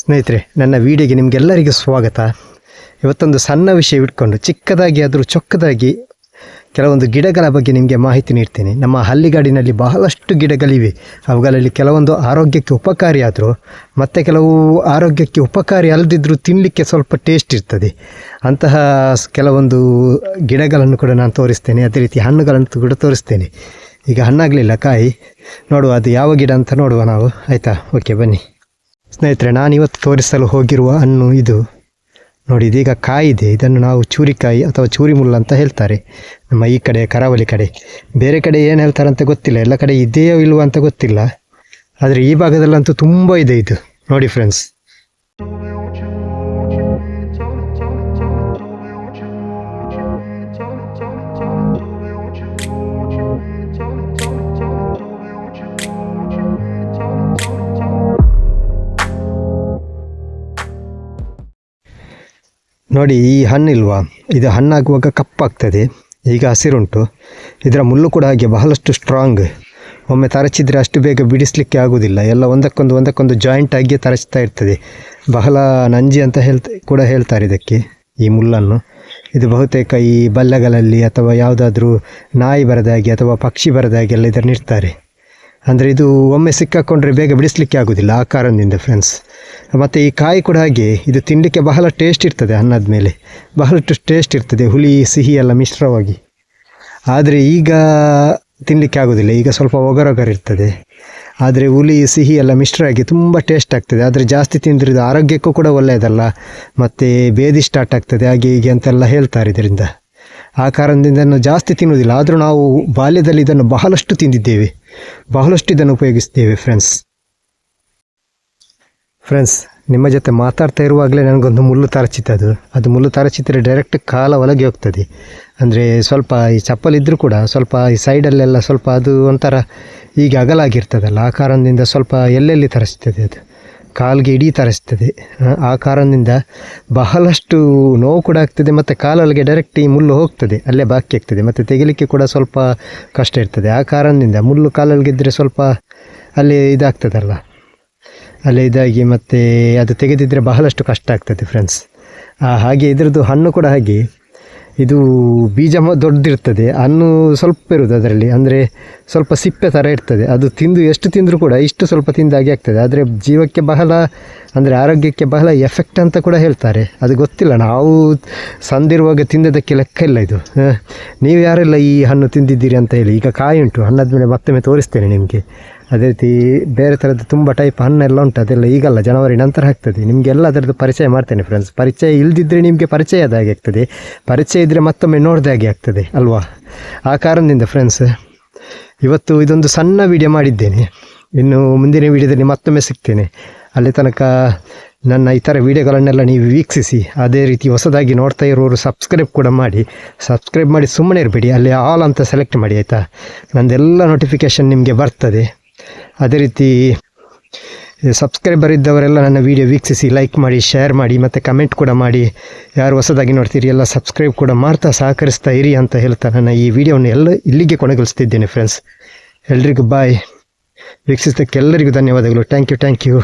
ಸ್ನೇಹಿತರೆ, ನನ್ನ ವಿಡಿಯೋಗೆ ನಿಮಗೆಲ್ಲರಿಗೂ ಸ್ವಾಗತ. ಇವತ್ತೊಂದು ಸಣ್ಣ ವಿಷಯ ಇಟ್ಕೊಂಡು ಚಿಕ್ಕದಾಗಿ ಆದರೂ ಚೊಕ್ಕದಾಗಿ ಕೆಲವೊಂದು ಗಿಡಗಳ ಬಗ್ಗೆ ನಿಮಗೆ ಮಾಹಿತಿ ನೀಡ್ತೀನಿ. ನಮ್ಮ ಹಳ್ಳಿಗಾಡಿನಲ್ಲಿ ಬಹಳಷ್ಟು ಗಿಡಗಳಿವೆ. ಅವುಗಳಲ್ಲಿ ಕೆಲವೊಂದು ಆರೋಗ್ಯಕ್ಕೆ ಉಪಕಾರಿ ಆದರೂ, ಮತ್ತು ಕೆಲವು ಆರೋಗ್ಯಕ್ಕೆ ಉಪಕಾರಿ ಅಲ್ಲದಿದ್ದರೂ ತಿನ್ನಲಿಕ್ಕೆ ಸ್ವಲ್ಪ ಟೇಸ್ಟ್ ಇರ್ತದೆ. ಅಂತಹ ಕೆಲವೊಂದು ಗಿಡಗಳನ್ನು ಕೂಡ ನಾನು ತೋರಿಸ್ತೇನೆ. ಅದೇ ರೀತಿ ಹಣ್ಣುಗಳನ್ನು ಕೂಡ ತೋರಿಸ್ತೇನೆ. ಈಗ ಹಣ್ಣಾಗಲಿಲ್ಲ, ಕಾಯಿ. ನೋಡುವ ಅದು ಯಾವ ಗಿಡ ಅಂತ ನೋಡುವ ನಾವು. ಆಯಿತಾ? ಓಕೆ ಬನ್ನಿ. ಸ್ನೇಹಿತರೆ ನಾನಿವತ್ತು ತೋರಿಸಲು ಹೋಗಿರುವ ಹಣ್ಣು ಇದು. ನೋಡಿ, ಇದೀಗ ಕಾಯಿದೆ. ಇದನ್ನು ನಾವು ಚೂರಿಕಾಯಿ ಅಥವಾ ಚೂರಿ ಮುಳ್ಳು ಅಂತ ಹೇಳ್ತಾರೆ. ನಮ್ಮ ಈ ಕಡೆ, ಕರಾವಳಿ ಕಡೆ. ಬೇರೆ ಕಡೆ ಏನು ಹೇಳ್ತಾರೆ ಅಂತ ಗೊತ್ತಿಲ್ಲ. ಎಲ್ಲ ಕಡೆ ಇದೆಯೋ ಇಲ್ವೋ ಅಂತ ಗೊತ್ತಿಲ್ಲ. ಆದರೆ ಈ ಭಾಗದಲ್ಲಂತೂ ತುಂಬ ಇದೆ ಇದು. ನೋಡಿ ಫ್ರೆಂಡ್ಸ್ ನೋಡಿ, ಈ ಹಣ್ಣಿಲ್ವಾ? ಇದು ಹಣ್ಣಾಗುವಾಗ ಕಪ್ಪಾಗ್ತದೆ. ಈಗ ಹಸಿರುಂಟು. ಇದರ ಮುಳ್ಳು ಕೂಡ ಹಾಗೆ ಬಹಳಷ್ಟು ಸ್ಟ್ರಾಂಗ್ ಒಮ್ಮೆ ತರಚಿದರೆ ಅಷ್ಟು ಬೇಗ ಬಿಡಿಸಲಿಕ್ಕೆ ಆಗುವುದಿಲ್ಲ ಎಲ್ಲ ಒಂದಕ್ಕೊಂದು ಒಂದಕ್ಕೊಂದು ಜಾಯಿಂಟ್ ಆಗಿ ತರಚ್ತಾ ಇರ್ತದೆ. ಬಹಳ ನಂಜಿ ಅಂತ ಹೇಳ್ತ, ಕೂಡ ಹೇಳ್ತಾರೆ ಇದಕ್ಕೆ, ಈ ಮುಳ್ಳನ್ನು. ಇದು ಬಹುತೇಕ ಈ ಬಲ್ಲಗಳಲ್ಲಿ ಅಥವಾ ಯಾವುದಾದ್ರೂ ನಾಯಿ ಬರದಾಗಿ ಅಥವಾ ಪಕ್ಷಿ ಬರದಾಗಿ ಎಲ್ಲ ಇದನ್ನು ಇಡ್ತಾರೆ. ಅಂದರೆ ಇದು ಒಮ್ಮೆ ಸಿಕ್ಕಾಕೊಂಡ್ರೆ ಬೇಗ ಬಿಡಿಸ್ಲಿಕ್ಕೆ ಆಗೋದಿಲ್ಲ ಆ ಕಾರಣದಿಂದ ಫ್ರೆಂಡ್ಸ್ ಮತ್ತು ಈ ಕಾಯಿ ಕೂಡ ಹಾಗೆ, ಇದು ತಿನ್ನಲಿಕ್ಕೆ ಬಹಳ ಟೇಸ್ಟ್ ಇರ್ತದೆ ಅನ್ನದ ಮೇಲೆ. ಬಹಳಷ್ಟು ಟೇಸ್ಟ್ ಇರ್ತದೆ, ಹುಳಿ, ಸಿಹಿ ಎಲ್ಲ ಮಿಶ್ರವಾಗಿ. ಆದರೆ ಈಗ ತಿನ್ನಲಿಕ್ಕೆ ಆಗೋದಿಲ್ಲ, ಈಗ ಸ್ವಲ್ಪ ಒಗರೊಗರು ಇರ್ತದೆ. ಆದರೆ ಹುಳಿ, ಸಿಹಿ ಎಲ್ಲ ಮಿಶ್ರ ಆಗಿ ತುಂಬ ಟೇಸ್ಟ್ ಆಗ್ತದೆ. ಆದರೆ ಜಾಸ್ತಿ ತಿಂದರೆ ಇದು ಆರೋಗ್ಯಕ್ಕೂ ಕೂಡ ಒಳ್ಳೆಯದಲ್ಲ, ಮತ್ತು ಬೇದಿ ಸ್ಟಾರ್ಟ್ ಆಗ್ತದೆ, ಹಾಗೆ ಹೀಗೆ ಅಂತೆಲ್ಲ ಹೇಳ್ತಾರೆ ಇದರಿಂದ. ಆ ಕಾರಣದಿಂದ ಜಾಸ್ತಿ ತಿನ್ನುವುದಿಲ್ಲ ಆದರೂ ನಾವು ಬಾಲ್ಯದಲ್ಲಿ ಇದನ್ನು ಬಹಳಷ್ಟು ತಿಂದಿದ್ದೇವೆ. ಬಹಳಷ್ಟು ಇದನ್ನು ಉಪಯೋಗಿಸ್ತೇವೆ ಫ್ರೆಂಡ್ಸ್ ಫ್ರೆಂಡ್ಸ್ ನಿಮ್ಮ ಜೊತೆ ಮಾತಾಡ್ತಾ ಇರುವಾಗಲೇ ನನಗೊಂದು ಮುಳ್ಳು ತರಚಿತ್ತು ಅದು. ಅದು ಮುಳ್ಳು ತರಚಿತ್ರೆ ಡೈರೆಕ್ಟ್ ಕಾಲ ಒಳಗೆ ಹೋಗ್ತದೆ. ಅಂದರೆ ಸ್ವಲ್ಪ ಈ ಚಪ್ಪಲಿದ್ದರೂ ಕೂಡ ಸ್ವಲ್ಪ ಈ ಸೈಡಲ್ಲೆಲ್ಲ ಸ್ವಲ್ಪ ಅದು ಒಂಥರ ಈಗ ಅಗಲಾಗಿರ್ತದಲ್ಲ, ಆ ಕಾರಣದಿಂದ ಸ್ವಲ್ಪ ಎಲ್ಲೆಲ್ಲಿ ತರಿಸ್ತದೆ ಅದು? ಕಾಲಿಗೆ ಇಡೀ ತರಿಸ್ತದೆ. ಆ- ಕಾರಣದಿಂದ ಬಹಳಷ್ಟು ನೋವು ಕೂಡ ಆಗ್ತದೆ ಮತ್ತು ಕಾಲೊಳಗೆ ಡೈರೆಕ್ಟ್ ಈ ಮುಳ್ಳು ಹೋಗ್ತದೆ. ಅಲ್ಲೇ ಬಾಕಿ ಆಗ್ತದೆ. ಮತ್ತು ತೆಗಿಲಿಕ್ಕೆ ಕೂಡ ಸ್ವಲ್ಪ ಕಷ್ಟ ಇರ್ತದೆ. ಆ ಕಾರಣದಿಂದ ಮುಳ್ಳು ಕಾಲೊಳಗೆ ಇದ್ದರೆ ಸ್ವಲ್ಪ ಅಲ್ಲಿ ಇದಾಗ್ತದಲ್ಲ. ಅಲ್ಲಿ ಇದಾಗಿ ಮತ್ತು ಅದು ತೆಗೆದಿದ್ದರೆ ಬಹಳಷ್ಟು ಕಷ್ಟ ಆಗ್ತದೆ ಫ್ರೆಂಡ್ಸ್ ಹಾಗೆ ಇದರದ್ದು ಹಣ್ಣು ಕೂಡ ಹಾಗೆ ಇದು ಬೀಜ ದೊಡ್ಡದಿರ್ತದೆ ಹಣ್ಣು ಸ್ವಲ್ಪ ಇರೋದು ಅದರಲ್ಲಿ. ಅಂದರೆ ಸ್ವಲ್ಪ ಸಿಪ್ಪೆ ಥರ ಇರ್ತದೆ. ಅದು ತಿಂದು ಎಷ್ಟು ತಿಂದರೂ ಕೂಡ ಇಷ್ಟು ಸ್ವಲ್ಪ ತಿಂದಾಗೆ ಆಗ್ತದೆ. ಆದರೆ ಜೀವಕ್ಕೆ ಬಹಳ, ಅಂದರೆ ಆರೋಗ್ಯಕ್ಕೆ ಬಹಳ ಎಫೆಕ್ಟ್ ಅಂತ ಕೂಡ ಹೇಳ್ತಾರೆ. ಅದು ಗೊತ್ತಿಲ್ಲ, ನಾವು ಸಂದಿರುವಾಗ ತಿಂದದಕ್ಕೆ ಲೆಕ್ಕ ಇಲ್ಲ ಇದು. ನೀವು ಯಾರೆಲ್ಲ ಈ ಹಣ್ಣು ತಿಂದಿದ್ದೀರಿ ಅಂತ ಹೇಳಿ, ಈಗ ಕಾಯಿ ಉಂಟು ಹಣ್ಣಾದ ಮೇಲೆ ಮತ್ತೊಮ್ಮೆ ತೋರಿಸ್ತೇನೆ ನಿಮಗೆ. ಅದೇ ರೀತಿ ಬೇರೆ ಥರದ್ದು ತುಂಬ ಟೈಪ್ ಹಣ್ಣೆಲ್ಲ ಉಂಟು, ಅದೆಲ್ಲ ಈಗಲ್ಲ, ಜನವರಿ ನಂತರ ಆಗ್ತದೆ. ನಿಮಗೆಲ್ಲ ಅದರದ್ದು ಪರಿಚಯ ಮಾಡ್ತೇನೆ ಫ್ರೆಂಡ್ಸ್ ಪರಿಚಯ ಇಲ್ಲದಿದ್ದರೆ ನಿಮಗೆ ಪರಿಚಯ ಹಾಗೆ ಆಗ್ತದೆ. ಪರಿಚಯ ಇದ್ದರೆ ಮತ್ತೊಮ್ಮೆ ನೋಡಿದ ಹಾಗೆ ಆಗ್ತದೆ, ಅಲ್ವಾ? ಆ ಕಾರಣದಿಂದ ಫ್ರೆಂಡ್ಸ್ ಇವತ್ತು ಇದೊಂದು ಸಣ್ಣ ವಿಡಿಯೋ ಮಾಡಿದ್ದೇನೆ. ಇನ್ನು ಮುಂದಿನ ವಿಡಿಯೋದಲ್ಲಿ ಮತ್ತೊಮ್ಮೆ ಸಿಗ್ತೇನೆ. ಅಲ್ಲಿ ತನಕ ನನ್ನ ಇತರ ವಿಡಿಯೋಗಳನ್ನೆಲ್ಲ ನೀವು ವೀಕ್ಷಿಸಿ, ಅದೇ ರೀತಿ ಹೊಸದಾಗಿ ನೋಡ್ತಾ ಇರೋರು ಸಬ್ಸ್ಕ್ರೈಬ್ ಕೂಡ ಮಾಡಿ. ಸಬ್ಸ್ಕ್ರೈಬ್ ಮಾಡಿ ಸುಮ್ಮನೆ ಇರಬೇಡಿ, ಅಲ್ಲಿ ಆಲ್ ಅಂತ ಸೆಲೆಕ್ಟ್ ಮಾಡಿ, ಆಯಿತಾ? ನಂದೆಲ್ಲ ನೋಟಿಫಿಕೇಷನ್ ನಿಮಗೆ ಬರ್ತದೆ. ಅದೇ ರೀತಿ ಸಬ್ಸ್ಕ್ರೈಬರ್ ಇದ್ದವರೆಲ್ಲ ನನ್ನ ವಿಡಿಯೋ ವೀಕ್ಷಿಸಿ ಲೈಕ್ ಮಾಡಿ ಶೇರ್ ಮಾಡಿ, ಮತ್ತು ಕಮೆಂಟ್ ಕೂಡ ಮಾಡಿ. ಯಾರು ಹೊಸದಾಗಿ ನೋಡ್ತೀರಿ, ಎಲ್ಲ ಸಬ್ಸ್ಕ್ರೈಬ್ ಕೂಡ ಮಾಡ್ತಾ ಸಹಕರಿಸ್ತಾ ಇರಿ ಅಂತ ಹೇಳ್ತಾ ನನ್ನ ಈ ವಿಡಿಯೋವನ್ನು ಎಲ್ಲ ಇಲ್ಲಿಗೆ ಕೊನೆಗೊಳಿಸ್ತಿದ್ದೇನೆ ಫ್ರೆಂಡ್ಸ್ ಎಲ್ರಿಗೂ ಬಾಯ್ ವೀಕ್ಷಿಸಿದ್ದಕ್ಕೆ ಎಲ್ಲರಿಗೂ ಧನ್ಯವಾದಗಳು. Thank you thank you